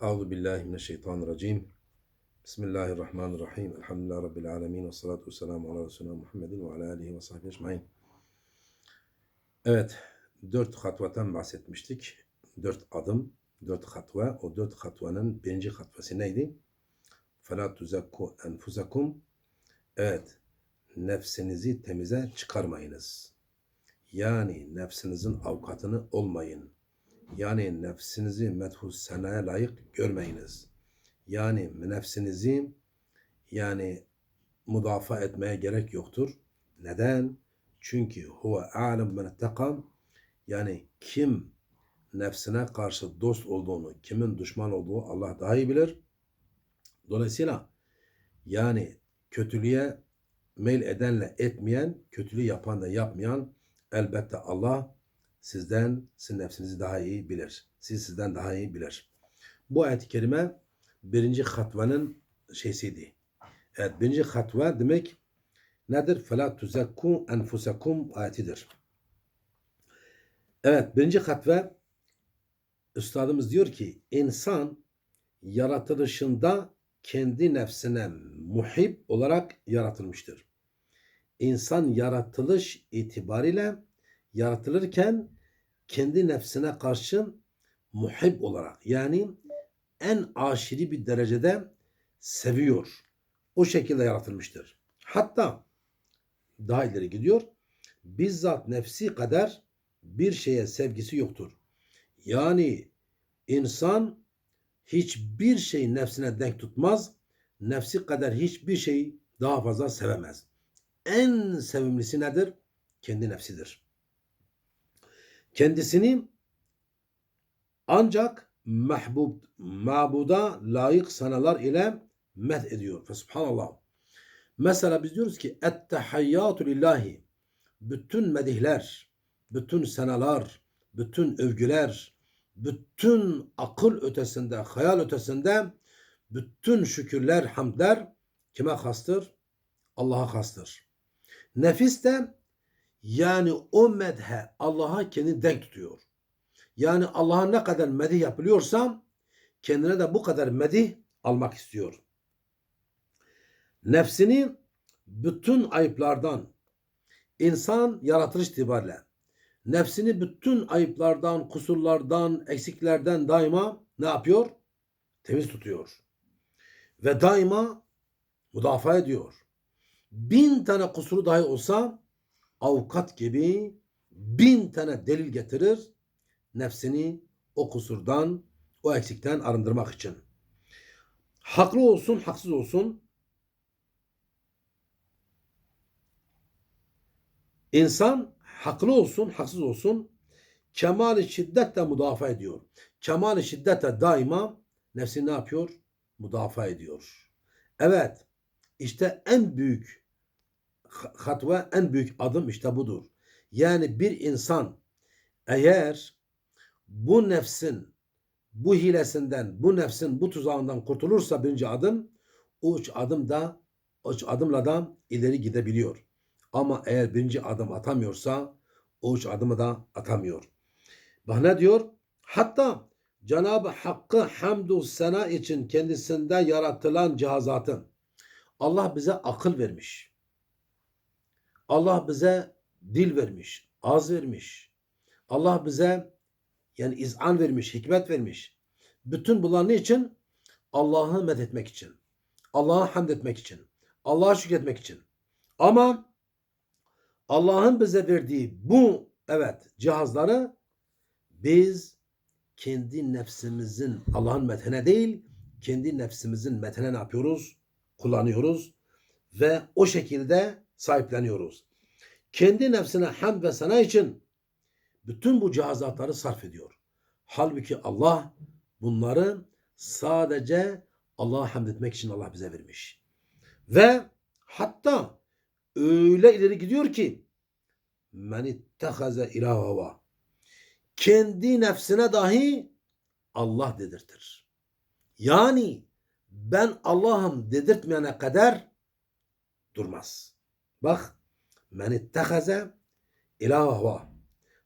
Euzu billahi mineşşeytanirracim. Bismillahirrahmanirrahim. Elhamdülillahi rabbil alamin ve salatu vesselamü ala resulina Muhammedin ve ala alihi ve sahbihi ecmaîn. Evet, dört hatvadan bahsetmiştik. Dört adım, dört hatva. O dört hatvanın birinci hatvası neydi? Fela tuzakku enfusakum. Evet, nefsinizi temize çıkarmayınız. Yani nefsinizin avukatını olmayın. Yani nefsinizi methus senaya layık görmeyiniz. Yani nefsinizi yani müdafaa etmeye gerek yoktur. Neden? Çünkü huve alem men ettekam yani kim nefsine karşı dost olduğunu, kimin düşman olduğu Allah daha iyi bilir. Dolayısıyla yani kötülüğe meyil edenle etmeyen, kötülüğü yapan da yapmayan elbette Allah sizden, sizin nefsinizi daha iyi bilir. Siz sizden daha iyi bilir. Bu ayet-i kerime birinci hatvanın şeysiydi. Evet birinci hatva demek nedir? فَلَا تُزَكُّوا enfusakum ayetidir. Evet birinci hatva üstadımız diyor ki insan yaratılışında kendi nefsine muhib olarak yaratılmıştır. İnsan yaratılış itibariyle yaratılırken kendi nefsine karşı muhib olarak yani en aşırı bir derecede seviyor. O şekilde yaratılmıştır. Hatta daha ileri gidiyor. Bizzat nefsi kadar bir şeye sevgisi yoktur. Yani insan hiçbir şey nefsine denk tutmaz. Nefsi kadar hiçbir şeyi daha fazla sevemez. En sevimlisi nedir? Kendi nefsidir. Kendisini ancak mahbub, mabuda layık sanalar ile med ediyor. Subhanallah. Mesela biz diyoruz ki ettehayyatu lillahi. Bütün medihler, bütün senalar, bütün övgüler, bütün akıl ötesinde, hayal ötesinde bütün şükürler, hamdler kime hastır? Allah'a hastır. Nefis de yani o medhe Allah'a kendi denk tutuyor. Yani Allah'a ne kadar medih yapılıyorsa kendine de bu kadar medih almak istiyor. Nefsini bütün ayıplardan insan yaratılış itibariyle nefsini bütün ayıplardan, kusurlardan, eksiklerden daima ne yapıyor? Temiz tutuyor. Ve daima müdafaa ediyor. Bin tane kusuru dahi olsa avukat gibi bin tane delil getirir nefsini o kusurdan, o eksikten arındırmak için. Haklı olsun, haksız olsun. İnsan haklı olsun, haksız olsun kemal-i şiddetle müdafaa ediyor. Kemal-i şiddetle daima nefsini ne yapıyor? Müdafaa ediyor. Evet, işte en büyük hatva, en büyük adım işte budur. Yani bir insan eğer bu nefsin bu hilesinden, bu nefsin bu tuzağından kurtulursa birinci adım, o üç adım da üç adımla da ileri gidebiliyor. Ama eğer birinci adım atamıyorsa o üç adımı da atamıyor. Bak diyor? Hatta Cenab-ı Hakk'ı hamdü sena için kendisinde yaratılan cihazatın Allah bize akıl vermiş. Allah bize dil vermiş, ağız vermiş. Allah bize yani izan vermiş, hikmet vermiş. Bütün bunlar için? Allah'ı methetmek için. Allah'a hamd etmek için. Allah'a şükretmek için. Ama Allah'ın bize verdiği bu evet cihazları biz kendi nefsimizin Allah'ın methene değil kendi nefsimizin methene ne yapıyoruz? Kullanıyoruz ve o şekilde sahipleniyoruz. Kendi nefsine hamd ve sana için bütün bu cihazatları sarf ediyor. Halbuki Allah bunları sadece Allah'a hamd etmek için Allah bize vermiş. Ve hatta öyle ileri gidiyor ki men ittehaze ilahava kendi nefsine dahi Allah dedirtir. Yani ben Allah'ım dedirtmeyene kadar durmaz. Bak men ittehaze ilahava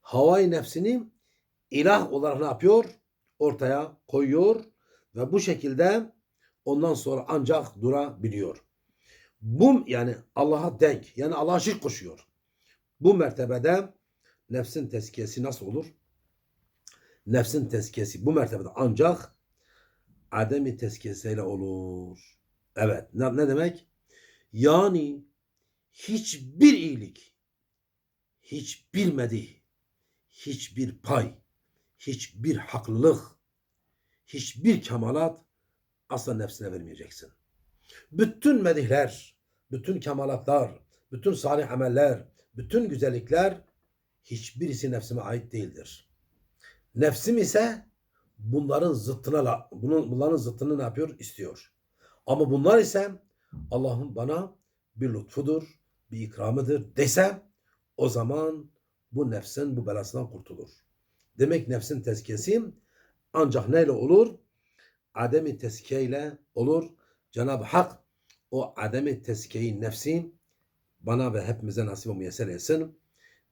havai nefsini ilah olarak ne yapıyor? Ortaya koyuyor Ve bu şekilde ondan sonra ancak durabiliyor. Bu yani Allah'a denk yani Allah'a şirk koşuyor. Bu mertebede nefsin tezkiyesi nasıl olur? Nefsin tezkiyesi bu mertebede ancak ademi tezkiyesiyle olur. Evet ne, ne demek? Yani hiçbir iyilik, hiçbir medih, hiçbir pay, hiçbir haklılık, hiçbir kemalat asla nefsine vermeyeceksin. Bütün medihler, bütün kemalatlar, bütün salih ameller, bütün güzellikler hiçbirisi nefsime ait değildir. Nefsim ise bunların zıttına bunun bunların zıttını ne yapıyor? istiyor. Ama bunlar ise Allah'ın bana bir lütfudur, bir ikramıdır dese o zaman bu nefsin bu belasından kurtulur. Demek nefsin tezkiyesi ancak neyle olur? Ademi tezkiye olur. Cenab-ı Hak o ademi tezkiyeyi nefsi bana ve hepimize nasip ve müyesser etsin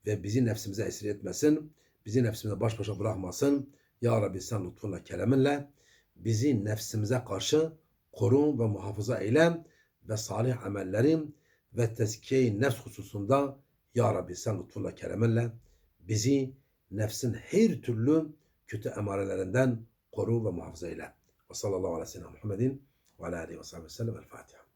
ve bizi nefsimize esir etmesin. Bizi nefsimize baş başa bırakmasın. Ya Rabbi sen lütfunla keleminle bizi nefsimize karşı koru ve muhafaza eyle ve salih amellerin ve tezkiye nefs hususunda Ya Rabbi sen lütfunla keleminle bizi nefsin her türlü kötü emarelerinden koru ve muhafaza eyle. Ve sallallahu aleyhi ve sellem Muhammedin ve aleyhi ve sellem. El Fatiha.